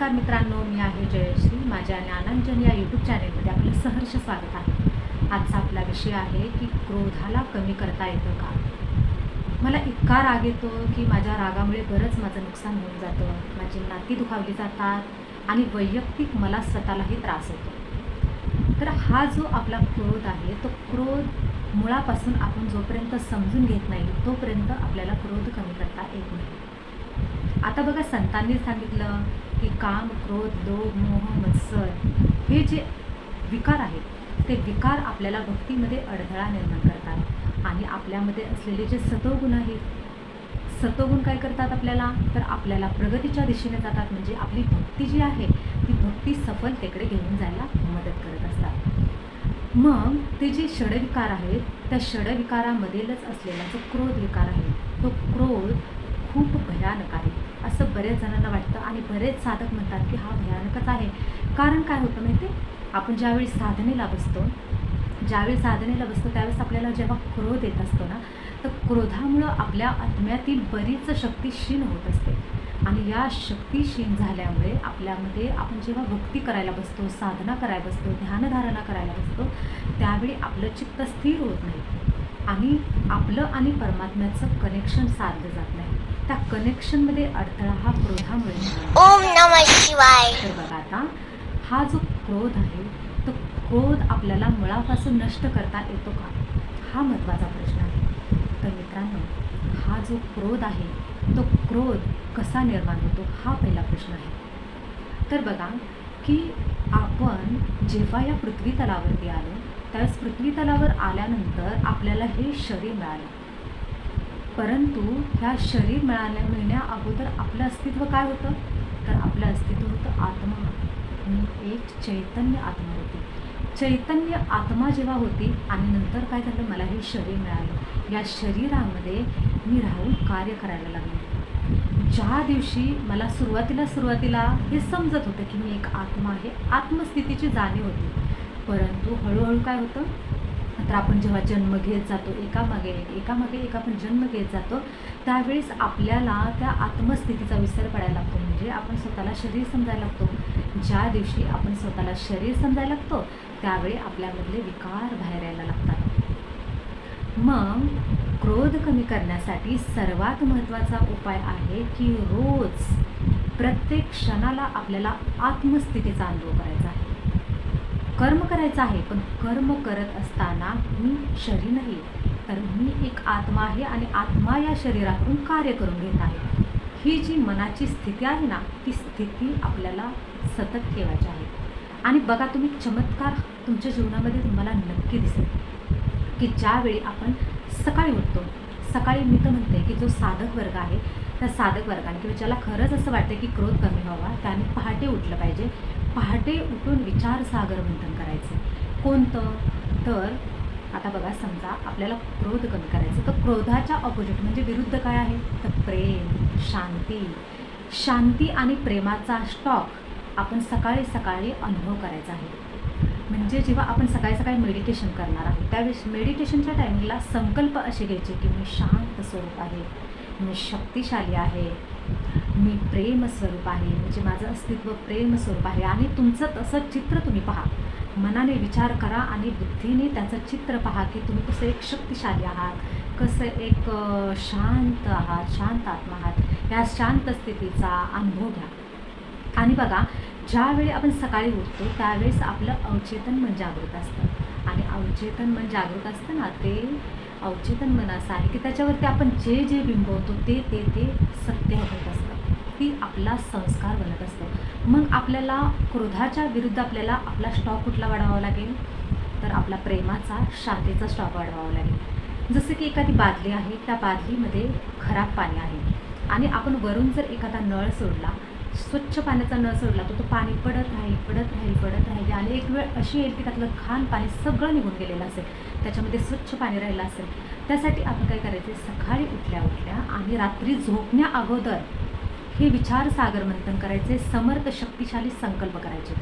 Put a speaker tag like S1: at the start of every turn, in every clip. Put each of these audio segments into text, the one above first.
S1: नमस्कार मित्रांनो मी आहे जयश्री. माझ्या ज्ञानांजन या यूट्यूब चॅनेलमध्ये आपलं सहर्ष स्वागत आहे. आजचा आपला विषय आहे की क्रोधाला कमी करता येतं का? मला इतका राग येतो की माझ्या रागामुळे बरंच माझं नुकसान होऊन जातं. माझी नाती दुखावली जातात आणि वैयक्तिक मला स्वतःलाही त्रास होतो. तर हा जो आपला क्रोध आहे तो क्रोध मुळापासून आपण जोपर्यंत समजून घेत नाही तोपर्यंत आपल्याला क्रोध कमी करता येत नाही. आता बघा संतांनी सांगितलं की काम क्रोध लोभ मोह मत्सर हे जे विकार आहेत ते विकार आपल्याला भक्तीमध्ये अडथळा निर्माण करतात. आणि आपल्यामध्ये असलेले जे सतोगुण आहेत सतोगुण काय करतात आपल्याला? तर आपल्याला प्रगतीच्या दिशेने जातात. म्हणजे आपली भक्ती जी आहे ती भक्ती सफलतेकडे घेऊन जायला मदत करत असतात. मग ते जे षडविकार आहेत त्या षडविकारामधीलच असलेला जो क्रोध विकार आहे तो क्रोध खूप भयानक आहे. असं बऱ्याच जणांना वाटतं आणि बरेच साधक म्हणतात की हा भयानकच आहे. कारण काय होतं माहिती आपण ज्यावेळी साधनेला बसतो ज्यावेळी साधनेला बसतो त्यावेळेस आपल्याला जेव्हा क्रोध येत असतो ना तर क्रोधामुळं आपल्या आत्म्यातील बरीच शक्ती क्षीण होत असते. आणि या शक्ती क्षीण झाल्यामुळे आपल्यामध्ये आपण जेव्हा भक्ती करायला बसतो साधना करायला बसतो ध्यानधारणा करायला बसतो त्यावेळी आपलं चित्त स्थिर होत नाही. आणि आपलं आणि परमात्म्याचं कनेक्शन साधलं जात नाही. त्या कनेक्शनमध्ये अडथळा हा क्रोधामुळे
S2: ओम नमः शिवाय.
S1: तर बघा आता हा जो क्रोध आहे तो क्रोध आपल्याला मुळापासून नष्ट करता येतो का? हा महत्त्वाचा प्रश्न आहे. तर मित्रांनो हा जो क्रोध आहे तो क्रोध कसा निर्माण होतो हा पहिला प्रश्न आहे. तर बघा की आपण जेव्हा या पृथ्वी तलावरती आलो त्यावेळेस पृथ्वी तलावर आल्यानंतर आपल्याला हे शरीर मिळालं. परंतु ह्या शरीर मिळाल्या मिळण्या अगोदर आपलं अस्तित्व काय होतं? तर आपलं अस्तित्व होतं आत्मा. मी एक चैतन्य आत्मा होती. चैतन्य आत्मा जेव्हा होती आणि नंतर काय झालं? मला हे शरीर मिळालं. या शरीरामध्ये मी राहून कार्य करायला लागले. ज्या दिवशी मला सुरुवातीला सुरुवातीला हे समजत होतं की मी एक आत्मा आहे. आत्मस्थितीची जाणीव होती. परंतु हळूहळू काय होतं? तर आपण जेव्हा जन्म घेत जातो एकामागे एक एकामागे एक आपण जन्म घेत जातो त्यावेळेस आपल्याला त्या आत्मस्थितीचा विसर पडायला लागतो. म्हणजे आपण स्वतःला शरीर समजायला लागतो. ज्या दिवशी आपण स्वतःला शरीर समजायला लागतो त्यावेळी आपल्यामधले विकार बाहेर यायला लागतात. मग क्रोध कमी करण्यासाठी सर्वात महत्त्वाचा उपाय आहे की रोज प्रत्येक क्षणाला आपल्याला आत्मस्थितीचा अनुभव करायचा आहे. कर्म करायचं आहे पण कर्म करत असताना मी शरीर नाही. तर मी एक आत्मा आहे आणि आत्मा या शरीरातून कार्य करून घेत आहे. ही जी मनाची स्थिती आहे ना ती स्थिती आपल्याला सतत ठेवायची आहे. आणि बघा तुम्ही चमत्कार तुमच्या जीवनामध्ये तुम्हाला नक्की दिसेल. की ज्यावेळी आपण सकाळी उठतो सकाळी मी तर म्हणते की जो साधक वर्ग आहे त्या साधक वर्गाने किंवा ज्याला खरंच असं वाटतं की क्रोध कमी व्हावा त्याने पहाटे उठलं पाहिजे. पहाटे उठून विचारसागर मंथन करायचं. कोणतं? तर आता बघा समजा आपल्याला क्रोध कमी करायचं तर क्रोधाच्या ऑपोजिट म्हणजे विरुद्ध काय आहे? तर प्रेम शांती. शांती आणि प्रेमाचा स्टॉक आपण सकाळी सकाळी अनुभव करायचा आहे. म्हणजे जेव्हा आपण सकाळी सकाळी मेडिटेशन करणार आहोत त्यावेळेस मेडिटेशनच्या टायमिंगला संकल्प असे घ्यायचे की मी शांत स्वरूप आहे मी शक्तिशाली आहे मी प्रेम स्वरूप आहे. म्हणजे माझं अस्तित्व प्रेम स्वरूप आहे. आणि तुमचं तसं चित्र तुम्ही पहा. मनाने विचार करा आणि बुद्धीने त्याचं चित्र पहा की तुम्ही कसं एक शक्तिशाली आहात. कसं एक शांत आहात शांत आत्मा आहात. या शांत स्थितीचा अनुभव घ्या. आणि बघा ज्यावेळी आपण सकाळी उठतो त्यावेळेस आपलं अवचेतन मन जागृत असतं. आणि अवचेतन मन जागृत असतं ना ते अवचेतन मन असं आहे की त्याच्यावरती आपण जे जे बिंबवतो ते ते ते सत्य होत असतं. ती आपला संस्कार बनत असतो. मग आपल्याला क्रोधाच्या विरुद्ध आपल्याला आपला स्टॉक कुठला वाढवावा लागेल? तर आपला प्रेमाचा शांतीचा स्टॉक वाढवावा लागेल. जसं की एखादी बादली आहे त्या बादलीमध्ये खराब पाणी आहे. आणि आपण वरून जर एखादा नळ सोडला स्वच्छ पाण्याचा नळ सोडला तर तो पाणी पडत राहील पडत राहील पडत राहील. आणि एक वेळ अशी येईल की त्यातलं घाण पाणी सगळं निघून गेलेलं असेल. त्याच्यामध्ये स्वच्छ पाणी राहिलं असेल. त्यासाठी आपण काय करायचं? सकाळी उठल्या उठल्या आणि रात्री झोपण्या अगोदर हे विचार सागर मंथन करायचे समर्थ शक्तिशाली संकल्प करायचे.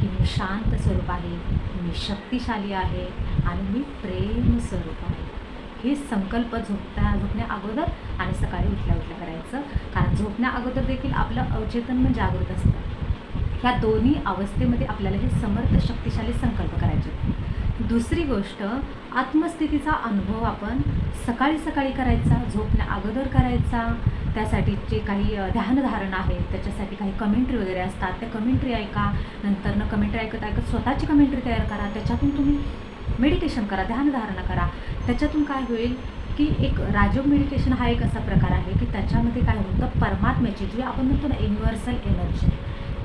S1: की मी शांत स्वरूप आहे मी शक्तिशाली आहे आणि मी प्रेम स्वरूप आहे. हे संकल्प झोपता झोपण्या अगोदर आणि सकाळी उठल्या उठल्या करायचं. कारण झोपण्या अगोदर देखील आपलं अवचेतन मन जागृत असतं. ह्या दोन्ही अवस्थेमध्ये आपल्याला हे समर्थ शक्तिशाली संकल्प करायचे. दुसरी गोष्ट आत्मस्थितीचा अनुभव आपण सकाळी सकाळी करायचा झोपण्या अगोदर करायचा त्यासाठी जे काही ध्यानधारणा आहे. त्याच्यासाठी काही कमेंट्री वगैरे असतात. त्या कमेंट्री ऐका. नंतरनं कमेंट्री ऐकत ऐकत स्वतःची कमेंट्री तयार करा. त्याच्यातून तुम्ही मेडिटेशन करा ध्यानधारणा करा. त्याच्यातून काय होईल की एक राजयोग मेडिटेशन हा एक असा प्रकार आहे की त्याच्यामध्ये काय होतं परमात्म्याची जी आपण म्हणतो ना universal energy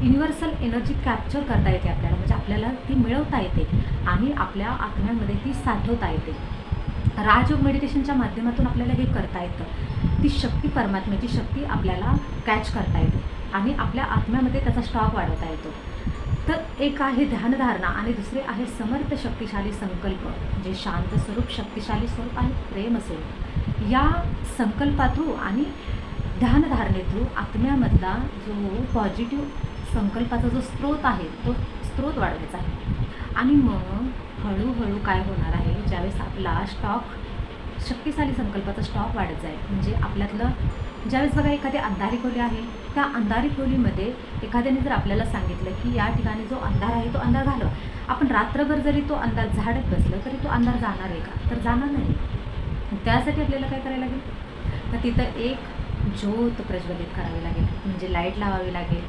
S1: universal energy capture करता येते आपल्याला. म्हणजे आपल्याला ती मिळवता येते आणि आपल्या आत्म्यामध्ये ती साठवता येते. राजयोग मेडिटेशनच्या माध्यमातून आपल्याला हे करता येतं. ती शक्ती परमात्म्याची शक्ती आपल्याला कॅच करता येते आणि आपल्या आत्म्यामध्ये त्याचा स्टॉक वाढवता येतो. तर एक आहे ध्यानधारणा आणि दुसरे आहे समर्थ शक्तिशाली संकल्प जे शांत स्वरूप शक्तिशाली स्वरूप आणि प्रेम असेल. या संकल्पा थ्रू आणि ध्यानधारणे थ्रू आत्म्यामधला जो पॉझिटिव्ह संकल्पाचा जो स्रोत आहे तो स्रोत वाढवायचा आहे. आणि मग हळूहळू काय होणार आहे ज्यावेळेस आपला स्टॉक शक्तिशाली संकल्पाचा स्टॉक वाढत जाईल. म्हणजे आपल्यातलं ज्यावेळेस बघा एखादी अंधारी खोली आहे त्या अंधारी खोलीमध्ये एखाद्याने जर आपल्याला सांगितलं की या ठिकाणी जो अंधार आहे तो अंधार घालवा आपण रात्रभर जरी तो अंधार झाडत बसलं तरी तो अंधार जाणार आहे का? तर जाणार नाही. त्यासाठी आपल्याला काय करायला लागेल? तर तिथं एक ज्योत प्रज्वलित करावी लागेल. म्हणजे लाइट लावावी लागेल.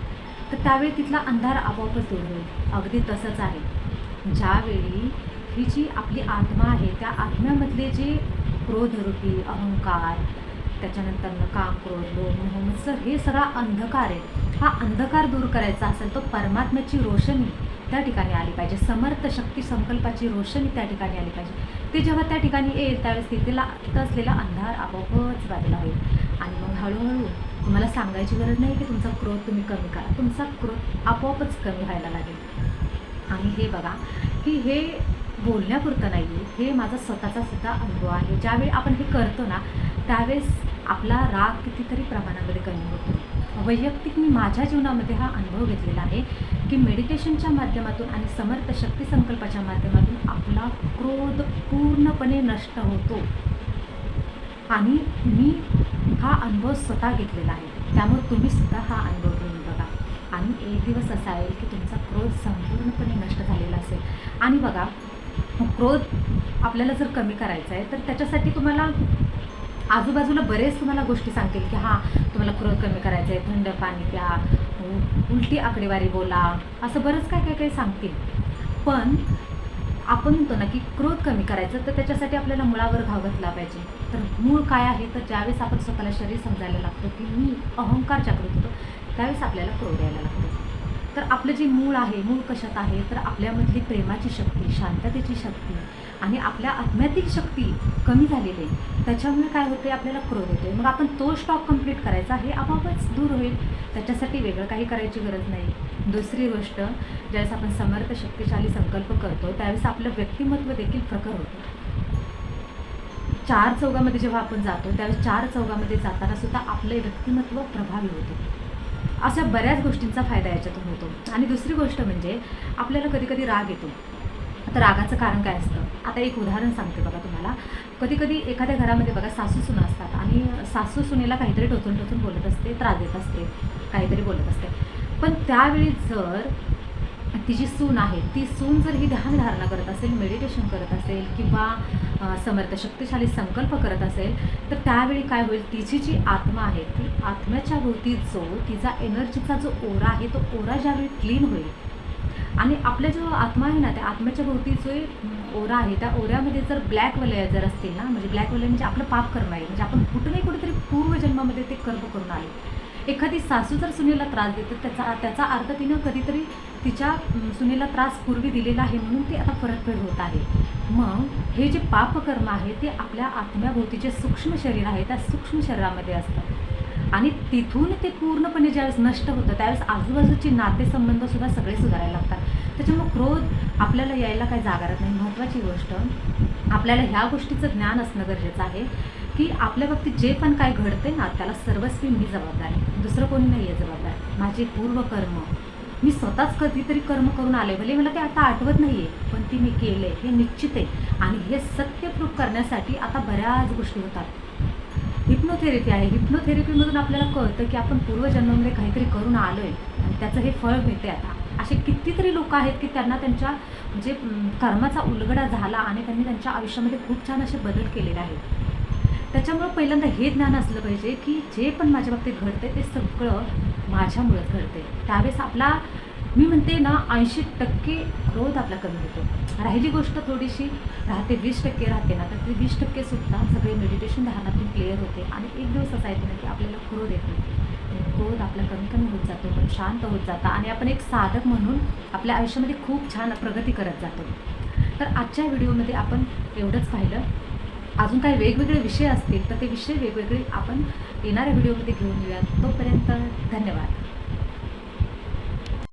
S1: तर त्यावेळी तिथला अंधार आपोआपच दूर होईल. अगदी तसंच आहे. ज्यावेळी ही जी आपली आत्मा आहे त्या आत्म्यामधले जे क्रोधरूपी अहंकार त्याच्यानंतर काम क्रोध लोभ सर हे सगळा अंधकार आहे. हा अंधकार दूर करायचा असेल तर परमात्म्याची रोशनी त्या ठिकाणी आली पाहिजे. समर्थ शक्ती संकल्पाची रोशनी त्या ठिकाणी आली पाहिजे. ते जेव्हा त्या ठिकाणी येईल त्यावेळेस तिथेला तिथं असलेला अंधार आपोआपच बाजूला होईल. आणि मग हळूहळू तुम्हाला सांगायची गरज नाही की तुमचा क्रोध तुम्ही कमी करा. तुमचा क्रोध आपोआपच कमी व्हायला लागेल. आणि हे बघा की हे बोलण्यापुरतं नाही आहे हे माझा स्वतःचा सुद्धा अनुभव आहे. ज्यावेळी आपण हे करतो ना त्यावेळेस आपला राग कितीतरी प्रमाणामध्ये कमी होतो. वैयक्तिक मी माझ्या जीवनामध्ये हा अनुभव घेतलेला आहे की मेडिटेशनच्या माध्यमातून आणि समर्थ शक्ती संकल्पाच्या माध्यमातून आपला क्रोध पूर्णपणे नष्ट होतो. आणि मी हा अनुभव स्वतः घेतलेला आहे. त्यामुळे तुम्ही सुद्धा हा अनुभव घेऊन बघा. आणि एक दिवस असा येईल की तुमचा क्रोध संपूर्णपणे नष्ट झालेला असेल. आणि बघा क्रोध आपल्याला जर कमी करायचा आहे तर त्याच्यासाठी तुम्हाला आजूबाजूला बरेच तुम्हाला गोष्टी सांगतील की हां तुम्हाला क्रोध कमी करायचं आहे थंड पाणी प्या उलटी आकडेवारी बोला. असं बरंच काय काय काही सांगतील. पण आपण म्हणतो ना की क्रोध कमी करायचं तर त्याच्यासाठी आपल्याला मुळावर घाव घातला पाहिजे. तर मूळ काय आहे? तर ज्यावेळेस आपण स्वतःला शरीर समजायला लागतो की मी अहंकार जागृत होतो त्यावेळेस आपल्याला क्रोध यायला लागतो. तर आपलं जे मूळ आहे मूळ कशात आहे तर आपल्यामधली प्रेमाची शक्ती शांततेची शक्ती आणि आपल्या आत्म्यातील शक्ती कमी झालेली आहे. त्याच्यामुळे काय होते आपल्याला क्रोध येतोय. मग आपण तो स्टॉक कंप्लीट करायचा हे आपोआपच दूर होईल. त्याच्यासाठी वेगळं काही करायची गरज नाही. दुसरी गोष्ट ज्यावेळेस आपण समर्थ शक्तिशाली संकल्प करतो त्यावेळेस आपलं व्यक्तिमत्व देखील प्रखर होतं. चार चौघामध्ये जेव्हा आपण जातो त्यावेळेस चार चौघामध्ये जाताना सुद्धा आपलं व्यक्तिमत्व प्रभावी होतं. अशा बऱ्याच गोष्टींचा फायदा याच्यातून होतो. आणि दुसरी गोष्ट म्हणजे आपल्याला कधीकधी राग येतो. आता रागाचं कारण काय असतं? आता एक उदाहरण सांगते बघा तुम्हाला. कधी कधी एखाद्या घरामध्ये बघा सासू सुना असतात आणि सासू सुनेला काहीतरी टोचून टोचून बोलत असते त्रास देत असते काहीतरी बोलत असते. पण त्यावेळी जर तिची सून आहे ती सून जर ही ध्यानधारणा करत असेल मेडिटेशन करत असेल किंवा समर्थ शक्तिशाली संकल्प करत असेल तर त्यावेळी काय होईल? तिची जी आत्मा आहे ती आत्म्याच्या भोवती जो तिचा एनर्जीचा जो ओरा आहे तो ओरा ज्यावेळी क्लीन होईल. आणि आपला जो आत्मा आहे ना त्या आत्म्याच्या भोवती जो ओरा आहे त्या ओऱ्यामध्ये जर ब्लॅक वलय जर असतील ना म्हणजे ब्लॅक वलय म्हणजे आपलं पाप कर्म आहे म्हणजे आपण कुठं नाही कुठेतरी पूर्वजन्मामध्ये ते कर्म करून आले. एखादी सासू जर सुनेला त्रास देते त्याचा त्याचा अर्थ तिनं कधीतरी तिच्या सुनेला त्रास पूर्वी दिलेला आहे म्हणून ते आता परतफेड होत आहे. मग हे जे पापकर्म आहे ते आपल्या आत्म्याभोवती जे सूक्ष्म शरीर आहे त्या सूक्ष्म शरीरामध्ये असतं. आणि तिथून ते पूर्णपणे ज्यावेळेस नष्ट होतं त्यावेळेस आजूबाजूचे नातेसंबंधसुद्धा सगळे सुधारायला लागतात. त्याच्यामुळे क्रोध आपल्याला यायला काही जागारत नाही. महत्त्वाची गोष्ट आपल्याला ह्या गोष्टीचं ज्ञान असणं गरजेचं आहे की आपल्या बाबतीत जे पण काय घडते ना त्याला सर्वस्वी मी जबाबदार आहे. दुसरं कोणी नाही आहे जबाबदार. माझे पूर्वकर्म मी स्वतःच कधीतरी कर्म करून आले. भले मला ते आता आठवत नाही आहे पण ती मी केले. हे निश्चित आहे. आणि हे सत्य प्रूफ करण्यासाठी आता बऱ्याच गोष्टी होतात. हिप्नोथेरपी आहे. हिप्नोथेरपीमधून आपल्याला कळतं की आपण पूर्वजन्मामध्ये काहीतरी करून आलो आहे आणि त्याचं हे फळ मिळते आता. असे कितीतरी लोक आहेत की त्यांना त्यांच्या म्हणजे कर्माचा उलगडा झाला आणि त्यांनी त्यांच्या आयुष्यामध्ये खूप छान असे बदल केलेले आहेत. त्याच्यामुळं पहिल्यांदा हे ज्ञान असलं पाहिजे की जे पण माझ्या बाबतीत घडते ते सगळं माझ्यामुळंच घडते. त्यावेळेस आपला मी म्हणते ना ऐंशी टक्के क्रोध आपला कमी होतो. राहिली गोष्ट थोडीशी राहते वीस टक्के राहते ना तर ते वीस टक्के सुद्धा सगळे मेडिटेशन ध्यानातून क्लिअर होते आणि एक दिवस असा येतो ना की आपल्याला क्रोध येतो. क्रोध आपला कमी कमी होत जातो पण शांत होत जाता आणि आपण एक साधक म्हणून आपल्या आयुष्यामध्ये खूप छान प्रगती करत जातो. तर आजच्या व्हिडिओमध्ये आपण एवढंच पाहिलं. अजून काही वेगवेगळे विषय असतील तर ते विषय वेगवेगळे आपण येणाऱ्या व्हिडिओमध्ये घेऊन येऊयात. तोपर्यंत धन्यवाद.